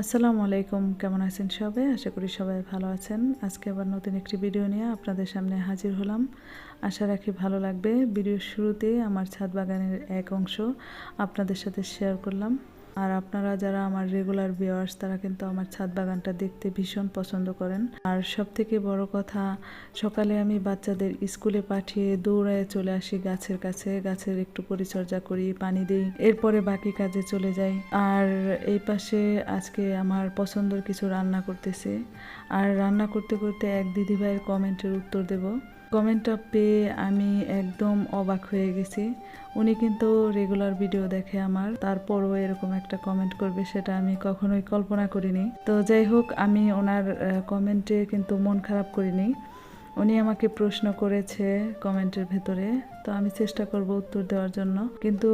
আসসালামু আলাইকুম, কেমন আছেন সবাই? আশা করি সবাই ভালো আছেন। আজকে আবার নতুন একটি ভিডিও নিয়ে আপনাদের সামনে হাজির হলাম। আশা রাখি ভালো লাগবে। ভিডিওর শুরুতে আমার ছাদ বাগানের এক অংশ আপনাদের সাথে শেয়ার করলাম। আর আপনারা যারা আমার রেগুলার ভিউয়ার্স তারা কিন্তু আমার ছাদ বাগানটা দেখতে ভীষণ পছন্দ করেন। আর সব থেকে বড় কথা, সকালে আমি বাচ্চাদের স্কুলে পাঠিয়ে দৌড়ায় চলে আসি গাছের কাছে। গাছের একটু পরিচর্যা করি, পানি দিই, এরপরে বাকি কাজে চলে যাই। আর এই পাশে আজকে আমার পছন্দের কিছু রান্না করতেছে। আর রান্না করতে করতে এক দিদিভাইয়ের কমেন্টের উত্তর দেব। কমেন্টটা পেয়ে আমি একদম অবাক হয়ে গেছি। উনি কিন্তু রেগুলার ভিডিও দেখে আমার, তারপরও এরকম একটা কমেন্ট করবে সেটা আমি কখনোই কল্পনা করিনি। তো যাই হোক, আমি ওনার কমেন্টে কিন্তু মন খারাপ করিনি। উনি আমাকে প্রশ্ন করেছে কমেন্টের ভেতরে, তো আমি চেষ্টা করব উত্তর দেওয়ার জন্য। কিন্তু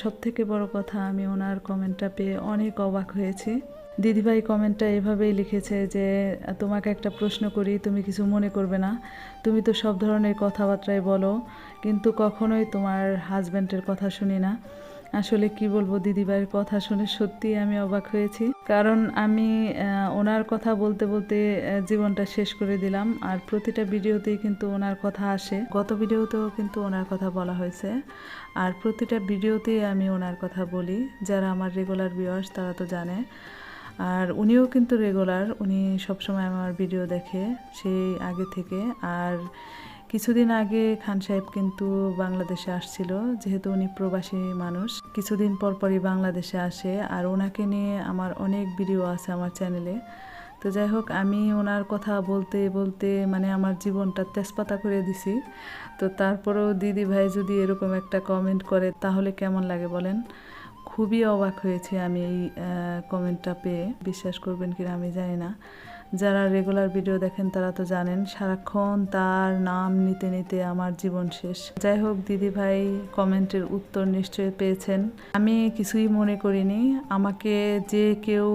সব থেকে বড় কথা, আমি ওনার কমেন্টটা পেয়ে অনেক অবাক হয়েছি। দিদিভাই কমেন্টটা এভাবেই লিখেছে যে, তোমাকে একটা প্রশ্ন করি, তুমি কিছু মনে করবে না। তুমি তো সব ধরনের কথাবার্তাই বলো, কিন্তু কখনোই তোমার হাজব্যান্ডের কথা শুনি না। আসলে কি বলব দিদিভাইয়ের কথা শুনে সত্যি আমি অবাক হয়েছি। কারণ আমি ওনার কথা বলতে বলতে জীবনটা শেষ করে দিলাম। আর প্রতিটা ভিডিওতেই কিন্তু ওনার কথা আসে। গত ভিডিওতেও কিন্তু ওনার কথা বলা হয়েছে। আর প্রতিটা ভিডিওতেই আমি ওনার কথা বলি। যারা আমার রেগুলার ভিউয়ার্স তারা তো জানে। আর উনিও কিন্তু রেগুলার উনি সবসময় আমার ভিডিও দেখে সেই আগে থেকে। আর কিছুদিন আগে খান সাহেব কিন্তু বাংলাদেশে আসছিল, যেহেতু উনি প্রবাসী মানুষ। কিছুদিন পর পরই বাংলাদেশে আসে, আর ওনাকে নিয়ে আমার অনেক ভিডিও আছে আমার চ্যানেলে তো যাই হোক, আমি ওনার কথা বলতে বলতে মানে আমার জীবনটা তেজপাতা করে দিছি। তো তারপরেও দিদি ভাই যদি এরকম একটা কমেন্ট করে, তাহলে কেমন লাগে বলেন? খুবই অবাক হয়েছি আমি এই কমেন্টটা পেয়ে। বিশ্বাস করবেন কিনা আমি জানি না। যারা রেগুলার ভিডিও দেখেন তারা তো জানেন, সারাক্ষণ তার নাম নিতে নিতে আমার জীবন শেষ। যাই হোক, দিদি ভাই কমেন্টের উত্তর নিশ্চয়ই পেয়েছেন। আমি কিছুই মনে করিনি। আমাকে যে কেউ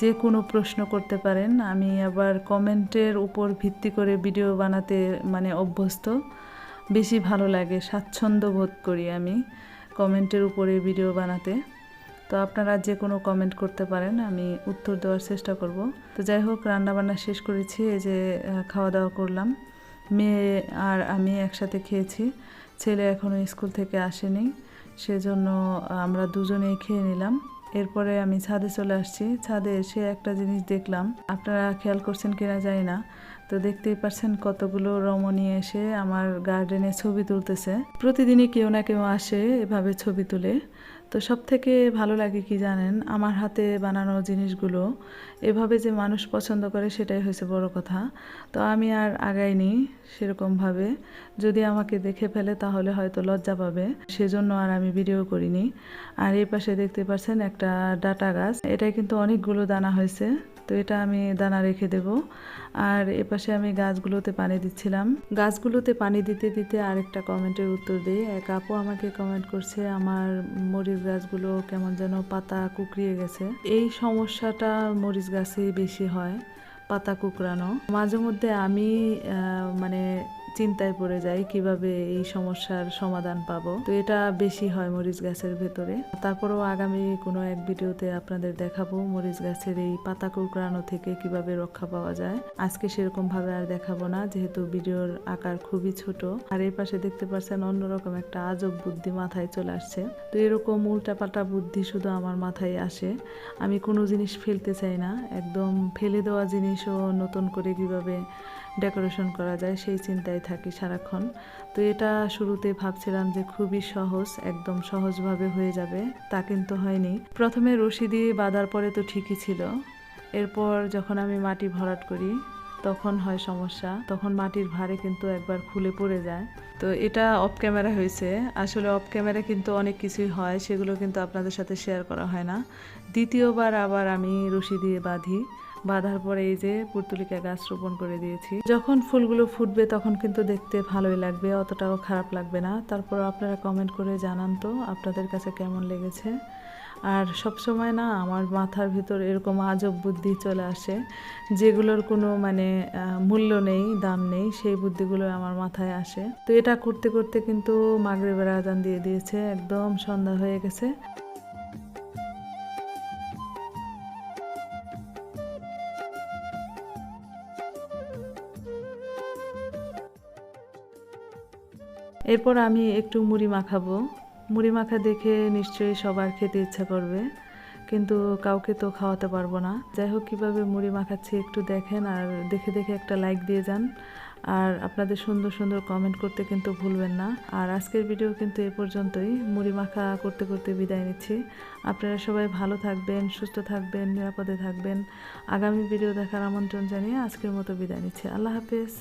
যে কোনো প্রশ্ন করতে পারেন। আমি আবার কমেন্টের উপর ভিত্তি করে ভিডিও বানাতে মানে অভ্যস্ত। বেশি ভালো লাগে, স্বাচ্ছন্দ্য বোধ করি আমি কমেন্টের উপরে ভিডিও বানাতে। তো আপনারা যে কোনো কমেন্ট করতে পারেন, আমি উত্তর দেওয়ার চেষ্টা করব। তো যাই হোক, রান্নাবান্না শেষ করেছি, এই যে খাওয়া দাওয়া করলাম। মেয়ে আর আমি একসাথে খেয়েছি, ছেলে এখনও স্কুল থেকে আসেনি, সেজন্য আমরা দুজনেই খেয়ে নিলাম। এরপরে আমি ছাদে চলে আসছি, ছাদে এসে একটা জিনিস দেখলাম, আপনারা খেয়াল করছেন কিনা জানি না, তো দেখতেই পাচ্ছেন কতগুলো রমণী এসে আমার গার্ডেনে ছবি তুলতেছে। প্রতিদিনই কেউ না কেউ আসে এভাবে ছবি তুলে। তো সব থেকে ভালো লাগে কি জানেন? আমার হাতে বানানো জিনিসগুলো, এভাবে যে মানুষ পছন্দ করে সেটাই হয়েছে বড় কথা। তো আমি আর আগাইনি সেরকমভাবে। যদি আমাকে দেখে ফেলে তাহলে হয়তো লজ্জা পাবে। সেজন্য আর আমি ভিডিও করিনি। আর এই পাশে দেখতে পাচ্ছেন একটা ডাটা গাছ। এটাই কিন্তু অনেকগুলো দানা হয়েছে। তো এটা আমি দানা রেখে দেব। আর এপাশে আমি গাছগুলোতে পানি দিচ্ছিলাম। গাছগুলোতে পানি দিতে দিতে আরেকটা কমেন্টের উত্তর দিই। এক আপু আমাকে কমেন্ট করছে, আমার মরিচ গাছগুলো কেমন যেন পাতা কুকড়িয়ে গেছে। এই সমস্যাটা মরিচ গাছে বেশি হয়, পাতা কুকরানো মাঝে মধ্যে আমি মানে চিন্তায় পড়ে যাই, কীভাবে এই সমস্যার সমাধান পাবো। তো এটা বেশি হয় মরিচ গাছের ভেতরে। তারপরেও আগামী কোনো এক ভিডিওতে আপনাদের দেখাবো মরিচ গাছের এই পাতা কুকড়ানো থেকে কীভাবে রক্ষা পাওয়া যায়। আজকে সেরকম ভাবে আর দেখাবো না, যেহেতু ভিডিওর আকার খুবই ছোট। আর এই পাশে দেখতে পাচ্ছেন অন্যরকম একটা আজব বুদ্ধি মাথায় চলে আসছে। তো এরকম উল্টাপাল্টা বুদ্ধি শুধু আমার মাথায় আসে। আমি কোনো জিনিস ফেলতে চাই না, একদম ফেলে দেওয়া জিনিসও নতুন করে কীভাবে ডেকোরেশন করা যায়, সেই চিন্তায় থাকি সারাক্ষণ। তো এটা শুরুতে ভাবছিলাম যে খুবই সহজ, একদম সহজভাবে হয়ে যাবে, তা কিন্তু হয়নি। প্রথমে রশি দিয়ে বাঁধার পরে তো ঠিকই ছিল। এরপর যখন আমি মাটি ভরাট করি তখন হয় সমস্যা। তখন মাটির ভারে কিন্তু একবার খুলে পড়ে যায়। তো এটা অফ ক্যামেরা হয়েছে। আসলে অফ ক্যামেরা কিন্তু অনেক কিছুই হয়, সেগুলো কিন্তু আপনাদের সাথে শেয়ার করা হয় না। দ্বিতীয়বার আবার আমি রশি দিয়ে বাঁধি। বাঁধার পরে এই যে পুর্তুলিকা গাছ রোপণ করে দিয়েছি। যখন ফুলগুলো ফুটবে তখন কিন্তু দেখতে ভালোই লাগবে, অতটাও খারাপ লাগবে না। তারপর আপনারা কমেন্ট করে জানান তো, আপনাদের কাছে কেমন লেগেছে? আর সব সময় না আমার মাথার ভিতর এরকম আজব বুদ্ধি চলে আসে, যেগুলোর কোনো মানে মূল্য নেই, দাম নেই, সেই বুদ্ধিগুলো আমার মাথায় আসে। তো এটা করতে করতে কিন্তু মাগরিবের আজান দিয়ে দিয়েছে, একদম সন্ধ্যা হয়ে গেছে। এরপর আমি একটু মুড়ি মাখাবো। মুড়ি মাখা দেখে নিশ্চয়ই সবার খেতে ইচ্ছা করবে, কিন্তু কাউকে তো খাওয়াতে পারব না। যাই হোক, কীভাবে মুড়ি মাখাচ্ছি একটু দেখেন আর দেখে দেখে একটা লাইক দিয়ে যান। আর আপনাদের সুন্দর সুন্দর কমেন্ট করতে কিন্তু ভুলবেন না। আর আজকের ভিডিও কিন্তু এ পর্যন্তই। মুড়ি মাখা করতে করতে বিদায় নিচ্ছি। আপনারা সবাই ভালো থাকবেন, সুস্থ থাকবেন, নিরাপদে থাকবেন। আগামী ভিডিও দেখার আমন্ত্রণ জানিয়ে আজকের মতো বিদায় নিচ্ছি। আল্লাহ হাফেজ।